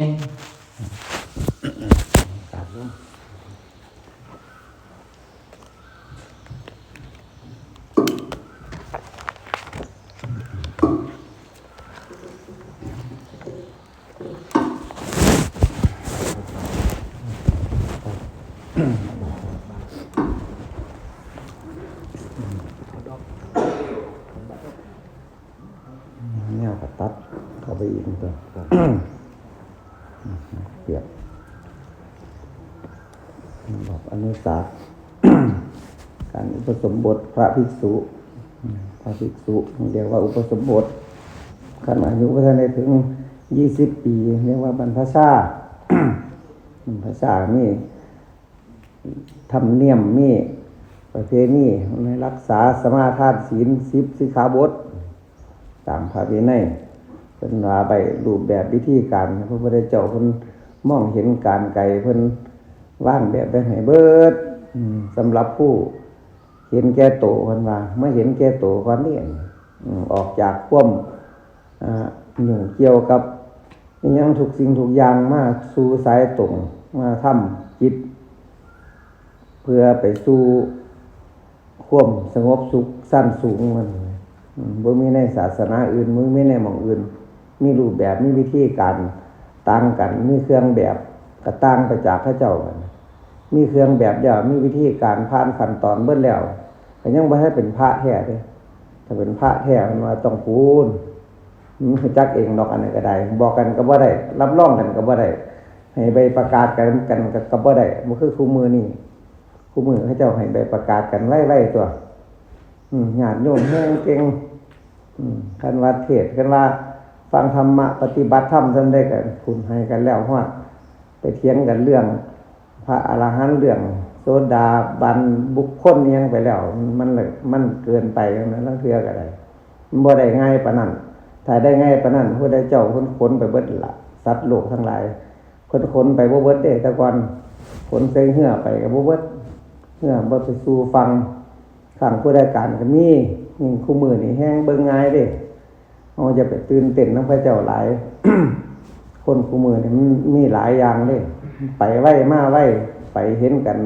กราบลงแนวกระตัดเข้าไปอีกตัวเปียกบอกอนุสาส การอุป สมบทพระภิกษุ พระภิกษุเรียกว่าอุปสมบทขณะอายุก็ได้ถึงยี่สิบปี เรียกว่าบรรพชาบรรพชานี่ทำเนียมมีประเพณีในรักษาสมาทานศีลสิบสิขาบทตามพระวินัยเป็นว่าไปรูปแบบวิธีการพระพุทธเจ้าเพิ่นมองเห็นการไกลเพิ่นว่างแบบไปให้เบิดสำหรับผู้ เห็นแก่โตเพิ่นว่าไม่เห็นแก่โตก่อนนี่อออกจากควมหยุ่เกี่ยวกับยังทุกสิ่งทุกอย่างมาสู่สายตรงมาทำจิต เพื่อไปสู่ควมสงบสุขสั้นสูงมันมบ่มีในศาสนาอื่นบ่มีในหม่องอื่น มีรูปแบบมีวิธีการต่างกันมีเครื่องแบบก็ต่างไปจากพระเจ้ากัน มีเครื่องแบบแล้วมีวิธีการผ่านขั้นตอนเบิดแล้วก็ยังบ่ให้เป็นพระแท้เด้ถ้าเป็นพระแท้มันว่าต้องคูณมันจักเองดอกอันไหนก็ได้ บอกกันก็บ่ได้ รับรองกันก็บ่ได้ให้ใบประกาศกันกันก็บ่ได้บ่คือคู่มือนี่คู่มือเขาเจ้าให้ใบประกาศกันไว้ๆตัว อืมญาติโยมแห้งเก่งกันว่าเทศน์กันว่าฟังธรรมะปฏิบัติธรรมท่านได้กันคุณให้กันแล้วฮอดไปเถียงกันเรื่อง ระอรหันต์เรื่องโซดาบันบุคคลอิหยังไปแล้ว มันเลยมันเกินไปนั้นลังเทือกันได้มันบ่ได้ง่ายปานนั้นถ้าได้ง่ายปานนั้นผู้ใดเจ้าคนขนไปเบิดละสัตว์โลกทั้งหลายคนขนไปบ่เบิดเด้แต่ก่อนขนใส่เหือไปก็บ่เบิดเหื่อบ่ไปสู่ฟังข้างผู้ใดการก็มีนี่คู่มือนี่แห้งเบิ่งง่ายเด้เอาจะไปตื่นเต้นน้ำพระเจ้าหลาย คนคู่มือนี่ยมีหลายอย่างเลย ไปไหวมาไหวไปเห็นกัน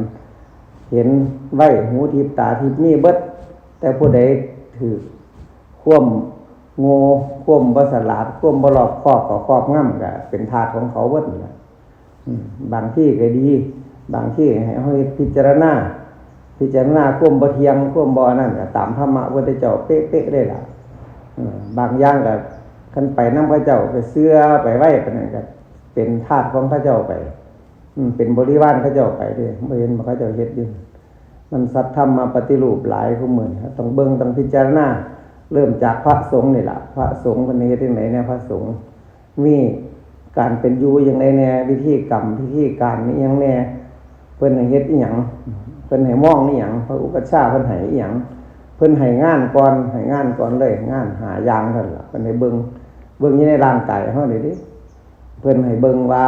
เห็นไหวหูทิพตาทิพมีเบิด แต่ผู้ใดถือข่วมโง่ข่วมบสลาดข่วมบลอบครอบก็ครอบง่ำก็เป็นทาสของเขาเบิดนะบางที่ก็ดี บางที่ให้พิจารณาพิจารณาควมบ่เทียงควมบ่นั่นก็ตามธรรมะพุทธเจ้าเป๊ะๆได้ล่ะบางอย่างก็คันไปนำพระเจ้าไปเสื้อไปไหว้ปนนั้นก็เป็นทาสของพระเจ้าไป เป็นบริวารพระเจ้าไปด้บ่เห็นว่าพระเจ้าเฮ็ดอยู่มันสัตธรรมมาปฏิรูปหลายผู้มื้อนต้องเบิ่งต้องพิจารณาเริ่มจากพระสงฆ์นี่แหละพระสงฆ์เพิ่นเฮ็ดจังไดแน่ยพระสงฆ์มีการเป็นอยู่อย่างไรแน่วิธีกรรมพิธีการนี่ยังแน่เพิ่นให้เฮ็ดอีหยังเพิ่นให้มองนี่หยังพระอุปชาเพิ่นให้อีหยังเพิ่นให้งานก่อนให้งานก่อนเลยงานหายางเท่นั้นล่ะเพิ่นให้เบิ่งเบิ่งอยู่ในร่างกายเฮานี่ดิเพิ่นให้เบิ่งว่า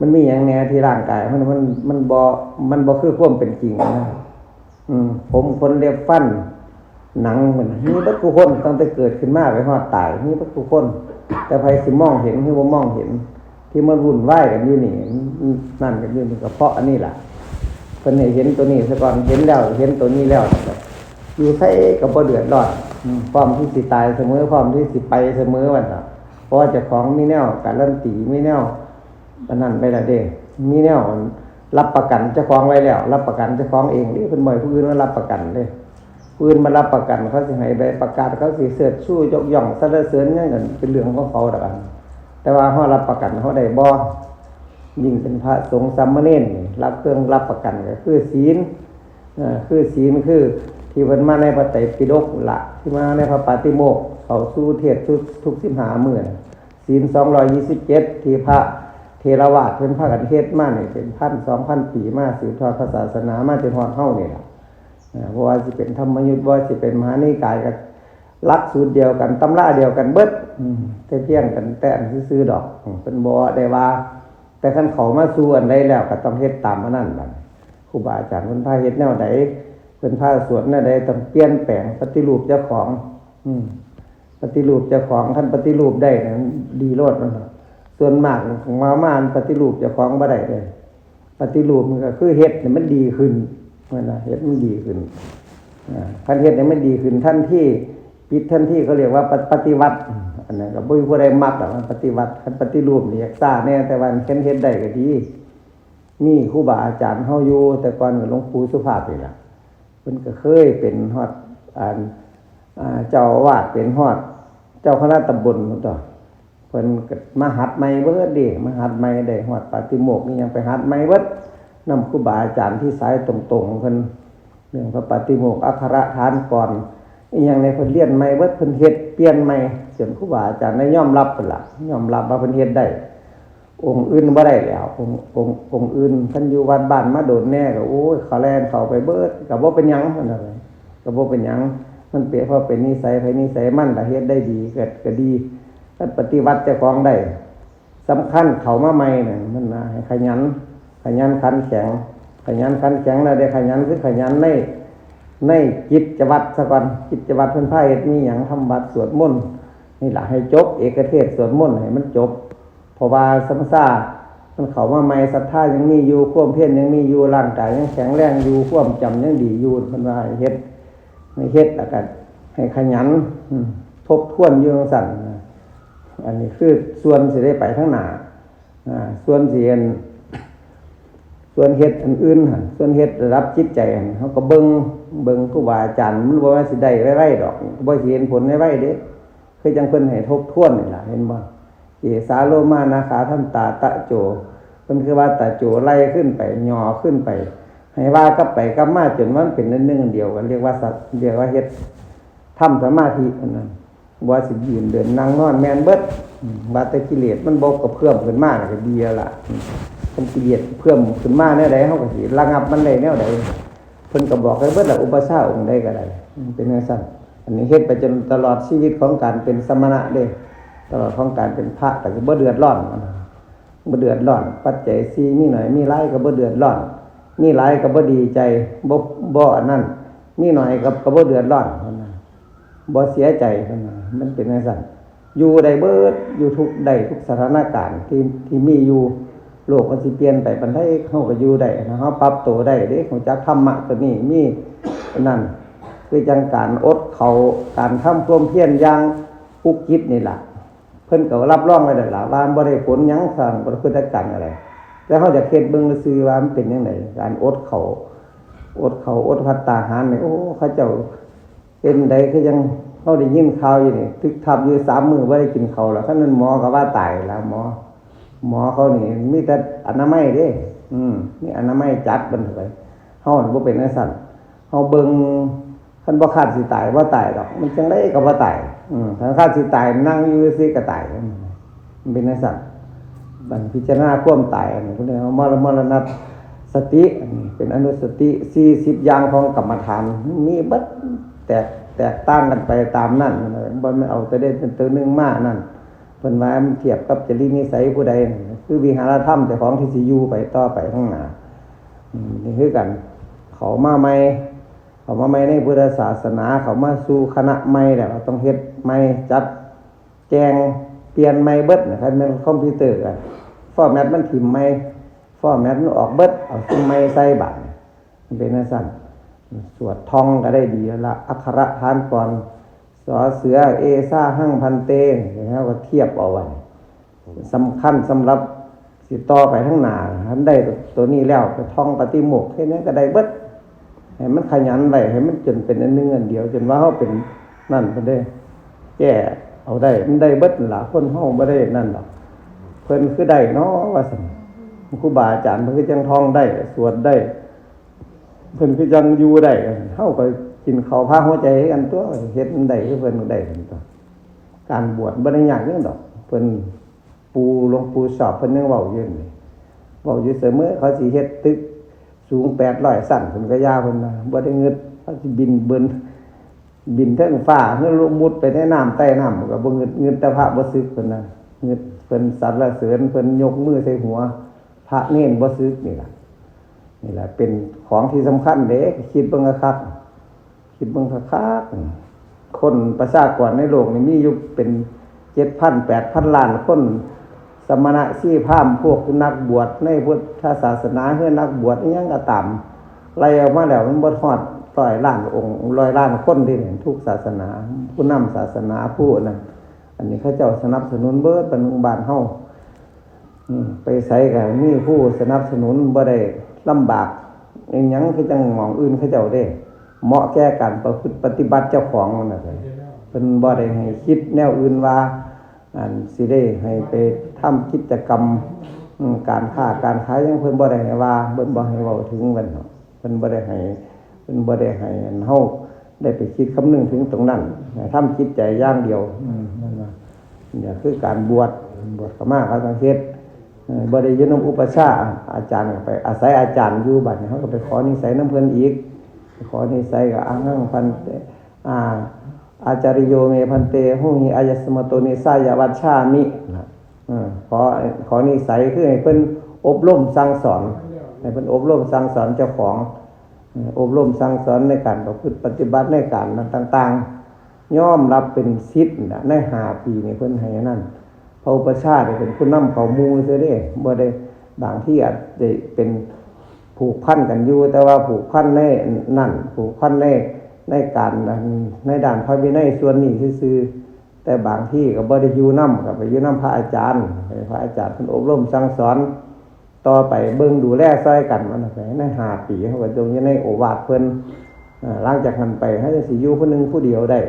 มันมีหยังแน่ที่ร่างกายเฮานี่มันมันบ่มันบ่คือความเป็นจริงนะอืม ผมคนเล็บฟัน หนังมันมีเบัดทุกคนตั้งแต่เกิดขึ้นมาไปฮอดตายมีเบัดทุกคน แต่ไผสิมองเห็นหรือบ่มองเห็น ที่มันวุ่นวายกันอยู่นี่นั่นกันอยู่นี่ก็เพราะอันนี้แหละเพิ่นเห็นตัวนี้ซะก่อนเห็นแล้วเห็นตัวนี้แล้วอยู่ไสก็บ่เดือดร้อนอืมพร้อมที่สิตายเสมอพร้อมที่สิไปเสมอวันน่ะเพราะว่าเจ้าของมีแนวการันตีมีแนว อันนั้นไปและเด้มีแนวรับประกันเจ้าของไว้แล้ว รับประกันเจ้าของเองนี่เพิ่นบ่ให้ผู้อื่นมารับประกันเด้ผู้อื่นมารับประกันเขาสิให้ใบประกาศเขาสิเสิร์ชชู้ยกย่องสรรเสริญหยังกันเป็นเรื่องของเขาดอกอันแต่ว่าเฮารับประกันเขาได้บ่ยิ่งเป็นพระสงฆ์สัมมาเนรนี่รับเครื่องรับประกันก็คือศีลเอ่อคือศีลคือที่มันมาในพระไตรปิฎกละที่มาในพระปาติโมกข์เขาสู้เทศทุกทุกสิบหาเมื่อศีลสองรอยี่สิบเจ็ดที่พระ เทรวาสเป็นพระกันเทศมาเนี่ยเป็นพันสองพันปีมาสืบทอดพระศาสนามาจนฮอดเฮานี่ล่ะเอ่อเพราะว่าสิเป็นธรรมยุทธ์ว่าสิเป็นมหานิกายกับลักสูตรเดียวกันตำราเดียวกันเบิดอืมแต่เพียงกันแต่อันซื้อๆดอกอืมเป็นบ่ได้ว่า แต่คันเขามาสู่อันใดแล้วก็ต้องเฮ็ดตามอันนั้นบัดครูบาอาจารย์เพิ่นพาเฮ็ดแนวใดเพิ่นพาสวดแนวใดต้องเปลี่ยนแปลงปฏิรูปเจ้าของ อืมปฏิรูปเจ้าของคันปฏิรูปได้นั้นดีโลดมัน ส่วนมากของมามานปฏิรูปเจ้าของบ่ได้เลยปฏิรูปมันก็คือเฮ็ดเนี่ยมันดีขึ้นนะเฮ็ดมันดีขึ้นอ่านเฮ็ดเนี่ยมันดีขึ้นท่านที่ปิดท่านที่เขาเรียกว่าปฏิวัติอันนั้นก็บ่มีผู้ใดมักหรอกมันปฏิวัติคันปฏิรูปนี่อยากซ่าแน่แต่ว่าเฮ็ดเฮ็ดได้ก็ดีมีครูบาอาจารย์เฮาอยู่แต่ก่อนก็หลวงปู่สุภาพนี่ล่ะเพิ่นก็เคยเป็นฮอดอ่านเจ้าวาสเป็นฮอด เจ้าคณะตำบลพุ่นต่อ เพิ่นก็มาหัดใหม่เบิดเด้มาหัดใหม่ได้ฮอดปาติโมกข์นี่ยังไปหัดใหม่เบิดนำครูบาอาจารย์ที่สายตรงๆเพิ่นเรื่องพระปาติโมกข์อักขระทานก่อนอีหยังในเพิ่นเรียนใหม่เบิดเพิ่นเฮ็ดเปลี่ยนใหม่จนครูบาอาจารย์ได้ยอมรับเพิ่นล่ะยอมรับว่าเพิ่นเฮ็ดได้องค์อื่นบ่ได้แล้วองค์องค์องค์อื่นท่านอยู่วัดบ้านมาโดนแน่ก็โอ้ยขาแลนเข้าไปเบิดก็บ่เป็นหยังเพิ่นว่าก็บ่เป็นหยังมันเปรียบเพราะเป็นนิสัยไผนิสัยมันถ้าเฮ็ดได้ดีเกิดก็ดี ถ้าปฏิวัติเจ้าของได้สำคัญเขามาใหม่น่ะมันนะให้ขยัน ขยันขันแข็ง ขยันขันแข็งแล้วได้ขยันคือขยันในในกิตจวัตรซะก่อนกิตจวัตรเพิ่นพาเฮ็ดมีหยังทำวัดสวดมนต์นี่แหละให้จบ เอกเทศสวดมนต์ให้มันจบเพราะว่าสัมซามันเขามาใหม่ศรัทธายังมีอยู่ควมเพียรยังมีอยู่ร่างกายยังแข็งแรงอยู่ควมจำยังดีอยู่เพิ่นว่าเฮ็ดให้เฮ็ดแล้วก็ให้ขยันทบทวนอยู่จังซั่น อันนี้คือส่วนสิได้ไปข้างหน้าส่วนเสิเห็นส่วนเฮ็ดอันอื่นส่วนเฮ็ดรับจิตใจหั่นเฮาก็เบิงเบิงครูบาอาจารย์มันบ่ว่าสิได้ไว้ๆดอกบ่เห็นผลไว้ๆเด้คือจังเพิ่นให้ทบทวนนี่ล่ะเห็นบ่เอสาโลมานาขาท่านตาตะโจมันคือว่าตะโจไล่ขึ้นไปหย่อขึ้นไป ให้ว่ากลับไปกลับมาจนมันเป็นเนื่องเดียวกันเรียกว่าสัตว์เรียกว่าเฮ็ดทำสมาธิอันนั้น ว่าสิยืนเดินนั่งนอนแมนเบิดว่าแต่กิเลสมันบกกับเพื่อมขึ้นมาก็ดีแล้วล่ะมันกิเลสเพิ่มขึ้นมากแนวใดเฮาก็สิระงับมันได้แนวใดเพิ่นก็บอกให้เบิดละอุปสรรคองค์ใดก็ได้เป็นจังซั่นอันนี้เฮ็ดไปจนตลอดชีวิตของการเป็นสมณะเด้ตลอดของการเป็นพระแต่ก็บ่เดือดร้อนมันบ่เดือดร้อน ปัจจัยสี่มีหน่อยมีหลายก็บ่เดือดร้อนมีหลายก็บ่ดีใจบ่บ่อันนั้นมีหน่อยก็ก็บ่เดือดร้อน บ่เสียใจมันะมันเป็นจังซั่นอยู่ได้เบิดอยู่ทุกได้ทุกสถานการณ์ที่ที่มีอยู่โลกมันสิเปลี่ยนไปปานใดเฮาก็อยู่ได้นะเฮาปรับตัวได้เด้ของจักธรรมะตัวนี้มีนนั้นคือจังการอดเขาการทำความเพียรอย่างปุกจิตนี่แหละเพิ่นก็รับรองไว้แล้วล่ะว่าบ่ได้ผลยังสร้างบ่ได้พึ่งกันอะไร แต่เฮาจะเฮ็ดเบิ่งซื่อว่ามันเป็นจังไดการอดเขาอดเขาอดพัตตาหารนี่โอ้เขาเจ้า เป็นใดคือยังเฮาได้ยินข่าวอยู่นี่ทึกทับอยู่3มื้อบ่ได้กินเขาแล้วคันนั้นหมอก็ว่าตายแล้วหมอ หมอเขานี่มีแต่อนามัยเด้ อืมมีอนามัยจัดเบิ่นเข้าไปเฮานี่บ่เป็นจังซั่นเฮาเบิ่งคันบ่คาดสิตายบ่าตายดอก มันจังได้ก็บ่าตาย อืมถ้าคาดสิตายนั่งอยู่ซื่อๆก็ตายมันเป็นจังซั่นบัดพิจารณาควมตายอันนี้พิ่นเรียกว่ามรมรณสติเป็นอนุสติ40อย่างของกรรมฐานมีบิด แตกแตกต่างกันไปตามนั้นนะบ่แม่เอาแต่ได้เป็นตัวนึงมากนั่นเพิ่นว่ามันเทียบกับจริตนิสัยผู้ใดคือวิหารธรรมแต่ของที่สิอยู่ไปต่อไปข้างหน้านี่คือกัน เขามาใหม่เขามาใหม่ในพุทธศาสนา เขามาสู่คณะใหม่แล้วต้องเฮ็ดใหม่จัดแจงเปลี่ยนใหม่เบิดนะครับมันคอมพิวเตอร์กันฟอร์แมตมันถิ่มใหม่ฟอร์แมตมันออกเบิดเอาซิมใหม่ใส่บัตรมันเป็นจังซั่น สวดท่องก็ได้ดีแล้วละอักขระทานก่อนสอเสือเอซ่าหั่งพันเตแล้วก็เทียบเอาไว้สำคัญสำหรับสิต่อไปทั้งหนาทันได้ตัวนี้แล้วไปท่องปฏิโมกข์แค่นี้ก็ได้เบิดให้มันขยันไว้ให้มันจนเป็นอันหนึงอันเดียว จนว่าเฮาเป็นนั่นเพิ่นได้แก้เอาได้มันได้เบิดนั่นล่ะคนเฮาบ่ได้นั่นดอกเพิ่นคือได้เนาะว่าซั่นครูบาอาจารย์เพิ่นคือจังท่องได้ สวดได้ เพิ่นคือจังอยู่ได้เฮาก็กินข้าวพาหัวใจให้กันตัวเฮ็ดได้คือเพิ่นได้กันตัวการบวชบ่ได้ยากจังดอกเพิ่นปูหลวงปู่สอบเพิ่นยังเว้าอยู่นี่เว้าอยู่เสมอเขาสิเฮ็ดตึกสูง800สั้นเพิ่นก็ยาวเพิ่นนะบ่ได้เงิดเขาสิบินเบิ่นบินเทิงฟ้าเฮือลงมุดไปในน้ำใต้น้ำก็บ่เงินเงินแต่พระบ่ซึกเพิ่นน่ะเงินเพิ่นสรรเสริญเพิ่นยกมือใส่หัว พระเน้นบ่ซึกนี่ล่ะ นี่แหละเป็นของที่สำคัญเด้คิดเบิ่งคักคิดเบิ่งคักคนประชากรในโลกนี่มีอยู่เป็น7,000 8,000ล้านคนสมณะซี่พามพวกนักบวชในพุทธศาสนาเพื่อนักบวชอิหยังก็ตามไล่ออกมาแล้วมันบ่ทอดร้อยล้านองค์ร้อยล้านคนที่เห็นทุกศาสนา ผู้นำศาสนาผู้นั้นอันนี้เขาเจ้าสนับสนุนเบิดเป็นบ้านเฮาไปใส่กับมีผู้สนับสนุนบ่ได้ ลำบากอยังคือจังหมองอื่นเขาเจ้าเด้ เหมาะแก่การประพฤติปฏิบัติเจ้าของนั่นน่ะเพิ่นบ่ได้ให้คิดแนวอื่นว่าอันสิได้ให้ไปทำกิจกรรมการค้าการขายยังเพิ่นบ่ได้ให้ว่าเพิ่นบ่ให้เว้าถึงมันเนเพิ่นบ่ได้ให้เพิ่นบ่ได้ให้อันเฮาได้ไปคิดคำนึงถึงตรงนั้นให้ทำจิตใจอย่างเดียวอืมนั่นว่าเนี่ยคือการบวชบวชก็มาเขาต้องเฮ็ด บ่ได้อยืนนำอุปชฌาอาจารย์ไป อาศัยอาจารย์อยู่บัดเฮาก็ไปขอนิสัยนํเพิ่นอีก ขอนิสัยกับอังังพันเตอ่าอาจาริโยเมพันเตหุหิอายสมโตนิสายวัชชามินะขอขอนิสัยคือให้เพิ่นอบรมสั่งสอนให้เพิ่นอบรมสั่งสอนเจ้าของ อบรมสั่งสอนในการประพฤติปฏิบัติในการต่าง ๆ ย่อมรับเป็นศิษย์ในหาปีนี่เพิ่นให้นั่น พระอุปชาย์นี่เป็นผู้นำเขามู่ซื่อเด้บ่ได้บางที่อาจจะเป็นผูกพันกันอยู่ แต่ว่าผูกพันในนั่น ผูกพันในในการนั้นในด่านพระวินัยส่วนนี้ซื่อแต่บางที่ก็บ่ได้ยู่นํกับไปยู่นํพระอาจารย์พระอาจารย์เพิ่นอบรมสั่งสอน ต่อไปเบิ่งดูแลซอยกันมันไปในหาปีเขาก็จงยู่ในโอวาทเพิ่นอ่าหลังจากนั้นไปให้สิยู่ผู้หนึ่งผู้เดียวได้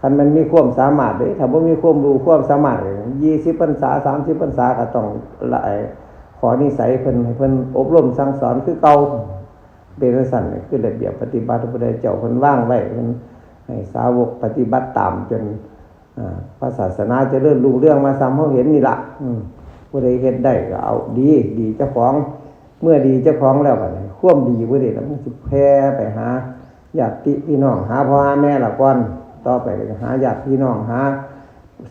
คันมันมีความสามารถเด้ถ้าบ่มีความรู้ความสามารถ20พรรษา30พรรษาก็ต้องละขอนิสัยเพิ่นให้เพิ่นอบรมสั่งสอนคือเก่าเป็นจังซั่นนี่คือระเบียบปฏิบัติพระเจ้าเพิ่นวางไว้เพิ่นให้สาวกปฏิบัติตามจนอ่าพระศาสนาจะเริ่มรุ่งเรื่องมาซ้ำเฮาเห็นนี่ล่ะอืมผู้ใดเฮ็ดได้ก็เอาดี ดีเจ้าของเมื่อดีเจ้าของแล้วบัดนี้ควมดีบ่ได้แล้วมันสิแผ่ไปหาญาติพี่น้องหาพ่อหาแม่ละก่อน ต่อไปก็หาญาติพี่น้องหา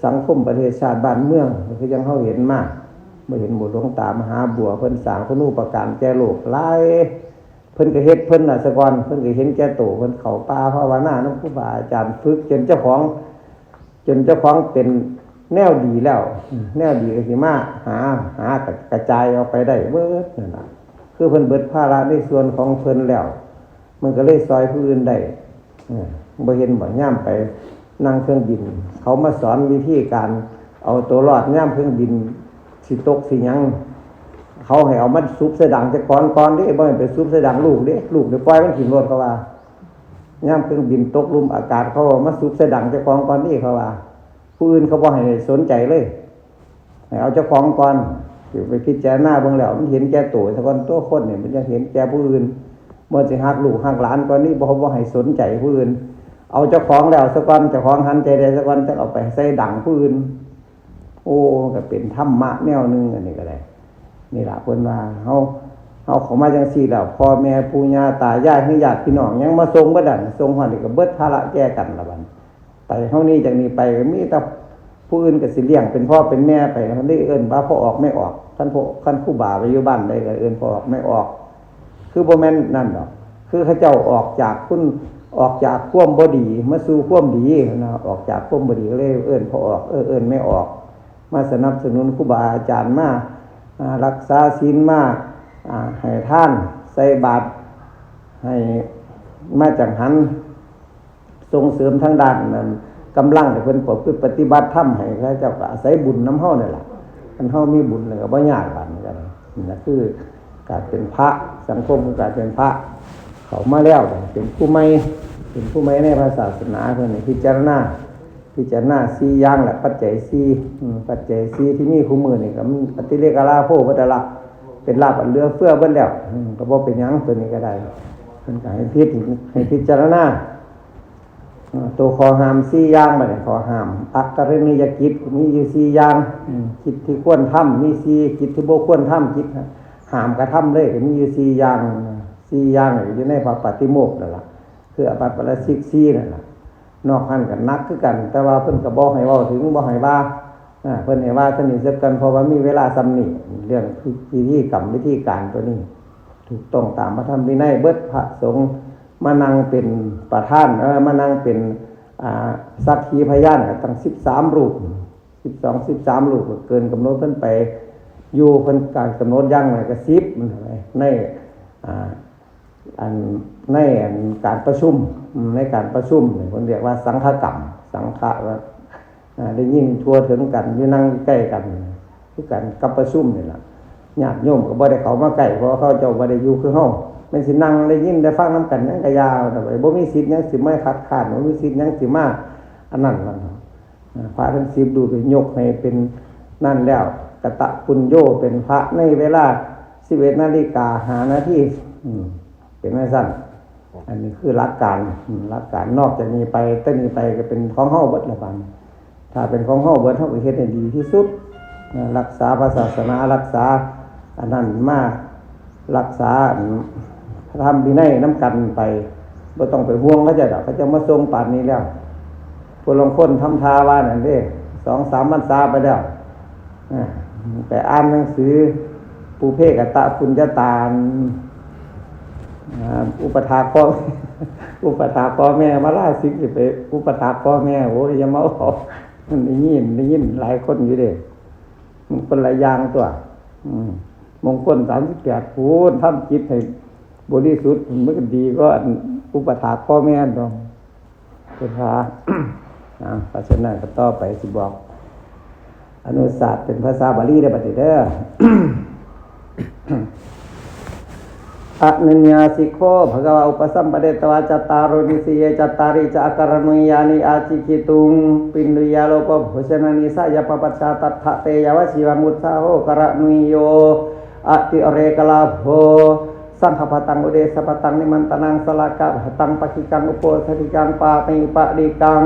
สังคมประเทศชาติบ้านเมืองคือยังเฮาเห็นมากเมื่อเห็นหมู่หลวงตามหาบัวเพิ่นสางคุณูปการแก่โลกหลายเพิ่นก็เฮ็ดเพิ่นน่ะสะก่อนเพิ่นก็เห็นแก่โตเพิ่นเขาป่าภาวนานํครูบาอาจารย์ฝึกจนเจ้าของ จนเจ้าของเป็นแนวดีแล้ว แนวดีก็สิมาหาหากระจายออกไปได้เบิดนั่นน่ะคือเพิ่นเบิดภาระในส่วนของเพิ่นแล้ว มันก็เลยซอยผู้อื่นได้ออ บ่เห็นบ่ย่ามไปนั่งเครื่องบิน เขามาสอนวิธีการ เอาตัวรอดย่ามเครื่องบินสิตกสิยังเขาให้เอามันซุบใส่ดังจะก่อนก่อนด้บ่ให้ไปซุบใส่ดังลูกด้ลูกเดี๋ยวปล่อยมันถิ่รถเขาว่าย่ามเครื่องบินตกลุมอากาศเขาเอามาซุบใส่ดังจะก่อนก่อนนี่เขาว่า ผู้อื่นเขาบ่ให้สนใจเลยให้เอาเจ้าของก่อนอยู่ไปพิจารณาบิ่งแล้วมันเห็นแก่ตัวซะก่อนตัวคนเนี่ยมันจะเห็นแก่ผู้อื่นบ่สิฮักลูกฮักหลานก่อนนี่บ่บ่ให้สนใจผู้อื่น เอาเจ้าของแล้วซะก่อนเจ้าของหันใจได้ซะก่อนจะเอาไปใส่ดังผู้อื่นโอ้ก็เป็นธรรมะแนวหนึงอันนี้ก็ได้นี่ละเพิ่นว่าเฮาเฮาข้ามาจังซี่แล้วพ่อแม่ปู่ย่าตายายคือญาติพี่น้องยังมาส่งบ่ดันส่งฮอนี่ก็เบิดภาระแก้กันละบัดไปเฮานี้จากนี้ไปก็มีแต่ผู้อื่นก็สิเลี้ยงเป็นพ่อเป็นแม่ไปเพิ่นได้เอิ้นว่าพ่อออกไม่ออกคันพ่อคันครูบาไปอยู่บ้านใดก็เอิ้นพ่อออกไม่ออก คือบ่แม่นนั่นดอก คือเขาเจ้าออกจากคุณ ออกจากควมบดีมาสู่ควมดีนะออกจากควมบดีก็เลยเอิ้นพอออกเออเอิ้นไม่ออก มาสนับสนุนครูบาอาจารย์มาอ่ารักษาศีลมาอ่าให้ท่านใส่บาตรให้มาจังหันส่งเสริมทางด้านนั้นกำลังเพิ่นประพฤติปฏิบัติธรรมให้พระเจ้าก็อาศัยบุญน้ำเฮานี่ยแหละคันเฮามีบุญแล้วก็บ่ยากบานก็ได้นี่นะคือการเป็นพระสังคมการเป็นพระ เขามาแล้วเป็นผู้ไม่เป็นผู้ไม่ในพระศาสนาเพิ่นนี่พิจารณาพิจารณาสี่ย่างแหละปัจจัยซีปัจจัยสี่ที่มีคู่มือนี่ก็มันปฏิเลกาลาโพวัตละเป็นลาบอันเรือเฟื่อเบิ้แล้วก็บ่เป็นยังตัวนี้ก็ได้เพิ่นก็ให้พิจให้พิจารณาตัวขอหามสี่ย่างบัดนี้ขอหามอักกรณียกิจมีอยู่สี่ย่างกิจที่ควรทำมีสี่กิจที่โบ่ควรทำกิจหามกระทำเลยมีอยู่สี่ย่าง สี่อย่างอยู่ในพระปฏิโมกข์นั่นแหละคืออบัตปราชิกสี่นั่นแหละนอกนั้นกันนักคือกัน แต่ว่าเพิ่นก็บ่ให้ว้าถึงบ่ให้ว่าเพิ่นให้ว่าสนิทกกันเพราะว่ามีเวลาซ้ำนี่เรื่องพิธีกรรมวิธีการตัวนี้ ถูกต้องตามพระธรรมวินัยเบิดพระสงฆ์มานั่งเป็นประธานเออมานั่งเป็นสักขีพยานก็ตั้ง13รูปสิบสองสิบสามลูกก็เกินกำหนดเพิ่นไป อยู่เพิ่นการกำหนดอย่างไรก็สิบมันเท่าไหร่ใน อันในอันการประชุมในการประชุมเนี่ยเพิ่นเรียกว่าสังฆกรรม สังฆะว่าได้ยินทั่วถึงกันอยู่นั่งใกล้กันคือกันกับประชุมนี่แหละญาติโยมก็บ่ได้เข้ามาใกล้เพราะเขาเจ้าบ่ได้อยู่คือเฮาแม่นสินั่งได้ยินได้ฟังนํกันยังก็ยาวแต่ว่าบ่มีสิทธิ์ยังสิไมาคัดค้านบ่มีสิทธิ์ยังสิมาอันนั้นนั่นเนาะอ่าพระทั้งสิบดูไปยกให้เป็นนั่นแล้วกะตะปุญโยเป็นพระในเวลา11นาฬิกาหานาทีอืม เป็นไงซั่นอันนี้คือหลักการอืมหลักการนอกจากนี้ไปต้นนี้ไปก็เป็นของเฮาเบิดละบันถ้าเป็นของเฮาเบิดเฮาก็เฮ็ดให้ดีที่สุด รักษาพระศาสนารักษาอันนั้นมากรักษาอันพระธรรมวินัยน้ำกันไปบ่ต้องไปห่วงเขาจะดอกเขาจะมาทรงป่านนี้แล้วพวกลงคนทำทาว่านั่นเด้สองสามพรรษาไปแล้วอ่าไปอ่านหนังสือปูเพกตะปุญญาตา อุปถาพ่ออุปถาพ่อแม่มาล่าสิกไป อุปถาพ่อแม่โอ้ยอย่ามาออกมันได้ยินได้ยินหลายคนอยู่เด้มันคนหลายอย่างตัว อืมมงคลสามสิบแปดพูนทำจิตให้บริสุทธิ์มันก็ดีก็อุปถาพ่อแม่ตองเป็นพระอ่าเพราะฉะนั้นก็ต่อไปสิบอก อนุศาสตร์เป็นภาษาบาลีได้ปฏิเด้อ อนัญญาสิโคภะคะวะอุปสัมปเดตวาจตตารโรนิสีเยจตาริจะอาการนุยานิอาจิกิตุงปินดุยาโลปโภชนานิสายปปัชชาตัทะเตยวชิวังมุตสาโหกระนุยโยอติเรกลาโภสังฆปตังอุเดสปตังนิมันตนังสลากะหตังปะคิกังอุปสถิกังปาติปะดิกัง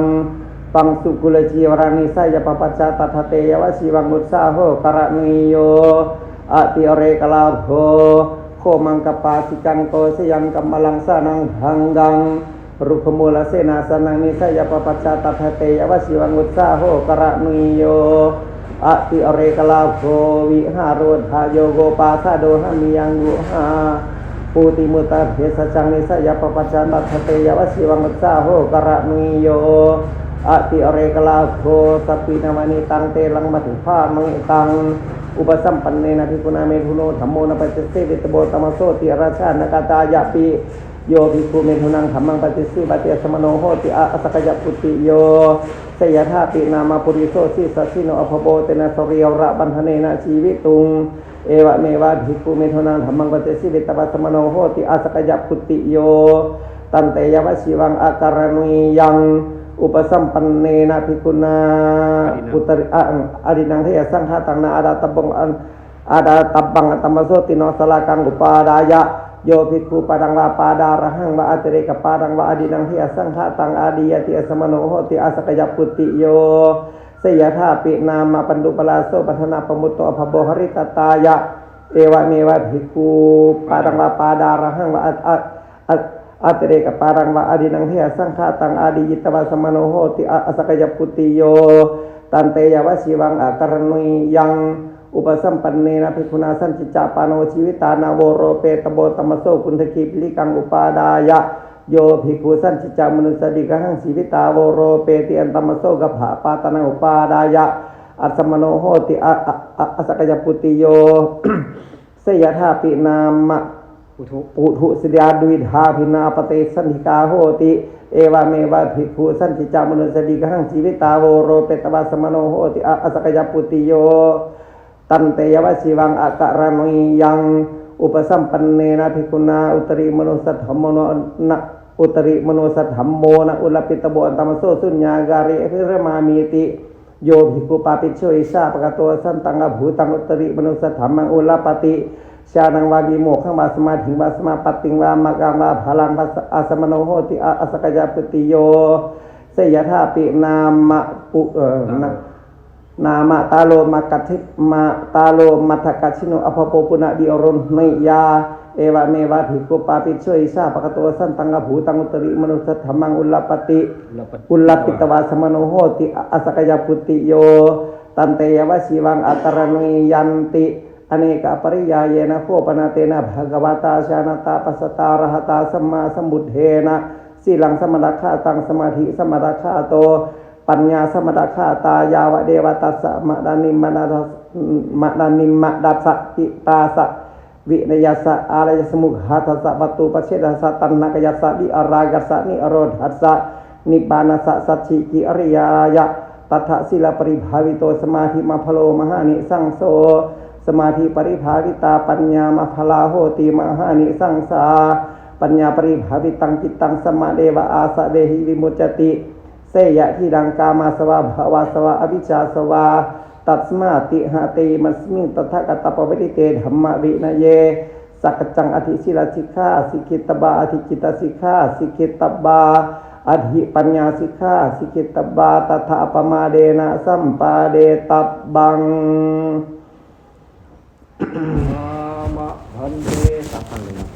ปังสุกุลจีวรานิสายปปัจจาตัทะเตยวชิวังมุตสาโหกระนุยโยอติเรกลาโภ โคมังกปาสิกังโตสยังกัมมลังสานังพังกังรุขมูลเสนาสนังนิสยปปัจจาตัทเตยวชิวังอุตสาโหกระนุยโยอติอเรกลาโภวิหารโรธาโยโกปาสาโดหามิยังยุหาปูติมุตาเทสจังนิสยปปัจจาตัทเตยวชิวังอุตสาโหกระนุยโยอติอเรกลาโภสปินามานิตังเตลังมัติภามังตัง อุปสัมปันเนนะภิกขุนาเมธุโนธรรมโมนะปัจจเสวิตโบตมโสติราชานกาตายะปิโยภิกขุเมธุนังธรรมังปัจจสิปัจเจสมโนโหติอาสกยปุติโยสยธาปินามาปุริโสสิสัสสิโนอภโบเตนะสริยระบันทเนนะชีวิตุงเอวะเมวะภิกขุเมธุนังธรรมังปัจจสิวิตปัสมโนโหติอาสกยปุติโยตันเตยวชิวังอาการนุยยัง อุปสัมปันเนนะภิกขุนาอุตริอะอดินังเทยสังฆาตังนาอาดาตบังอันอาดาตบังอัตตมโสติโนสลากังอุปาดายะโยภิกขุปาดังวาปาดาระหังวะอัตเรกปาดังวะอดินังเทยสังฆาตังอาดิยติอสมโนโหติอาสกยปุติโยสยธาปินามาปันดุปลาโสปัทนาปมุตโตอภโบหริตตายะเอวะเมวะภิกขุปาดังวาปาดาระหังวะอัต อัตเรกปารังวะอดินังเทสังฆาตังอาดิยิตวะสมโนโหติอสกยปุติโย ตันเตยวะชีวังอาการนุยยังอุปสัมปันเนนะภิกขุนาสันจิจาปานโนชีวิตานาโวโรเปตโบตมโสกุณฑคีปิลิกังอุปาดายะโยภิกขุสันจิจามนุสติกหังชีวิตาโวโรเปติอันตมโสกภะปาตนาอุปาดายะอัสมโนโหติอะอะอะอสกยปุติโยเสยธาปินามะ ปุถุสิยาดุวิธาพินาปเตสันติกาโหติ เอวาเมวะภิกขุสันติจามนุสติกังชีวิตาโวโรเปตวาสมโนโหติอะอสกยปุติโย ตันเตยวชิวังอาการนุยยังอุปสัมปันเนนะภิกขุนาอุตริมโนสัทธมโนนะอุตริมโนสัทธมโมนะอุลปิตบอันตมโสสุญญาการิภิรมามีติโยภิกขุปาปิโชอิชาปะกะโตสันตังอภูตังอุตริมโนสัทธมมังอุลปติ ชานังวาบีโมขังวาสมาธิงวาสมาปติงวามากังวาพลังวาอาสมโนโหติอาสกยาปติโย เสยธาปินามะปุเออนะนามะตาโลมากัทิมาตาโลมัทกัชิโนอภโปปุณะบิอรุณไมยา เอวะเมวะภิกขุปาปิช่วยสาปะกะโตสันตังกภูตังอุตริมนุสธรรมังอุลลปติลปอุลลปิตวาสมโนโหติอสกยปุติโย ตันเตยวชิวังอัตรนุยยันติ อเนกปริยายนะโคปนาเตนะภะคะวตาชานาตาปัสสตาระหตาสัมมาสัมบุทเทนะสีลังสมรัคขังสมาธิสมรัคขโต ปัญญาสมดาคาตายาวเดวตัสสะมะดานิมมะนาทัสมะดานิมมะดัสสะติตาสะวินยสะอารยสมุหัสสะปตุปเชดสะตันนกยัสสะวิอรากัสสะนิอโรธัสสะนิบานัสสะสัจฉิกิอริยายะตัทธศิลปริภาวิโตสมาธิมาพโลมหานิสังโส สมาธิปริภาวิตาปัญญามพลาโหติมหานิสังสา ปัญญาปริภาวิตังจิตตังสมาเดวะอาสะเวหิวิมุจติ เสยะที่ดังกามาสวะภาวาสวะอวิชาสวะตัสมาติหาติมัสมิงตถาคตปวิติเตธรรมวินเยสักจังอธิศิลาสิกขาสิกิตบาอธิจิตสิกขาสิกิตบาอธิปัญญาสิกขาสิกิตบาตถาปมาเดนะสัมปาเดตับบัง อามะพันเตสัพพัน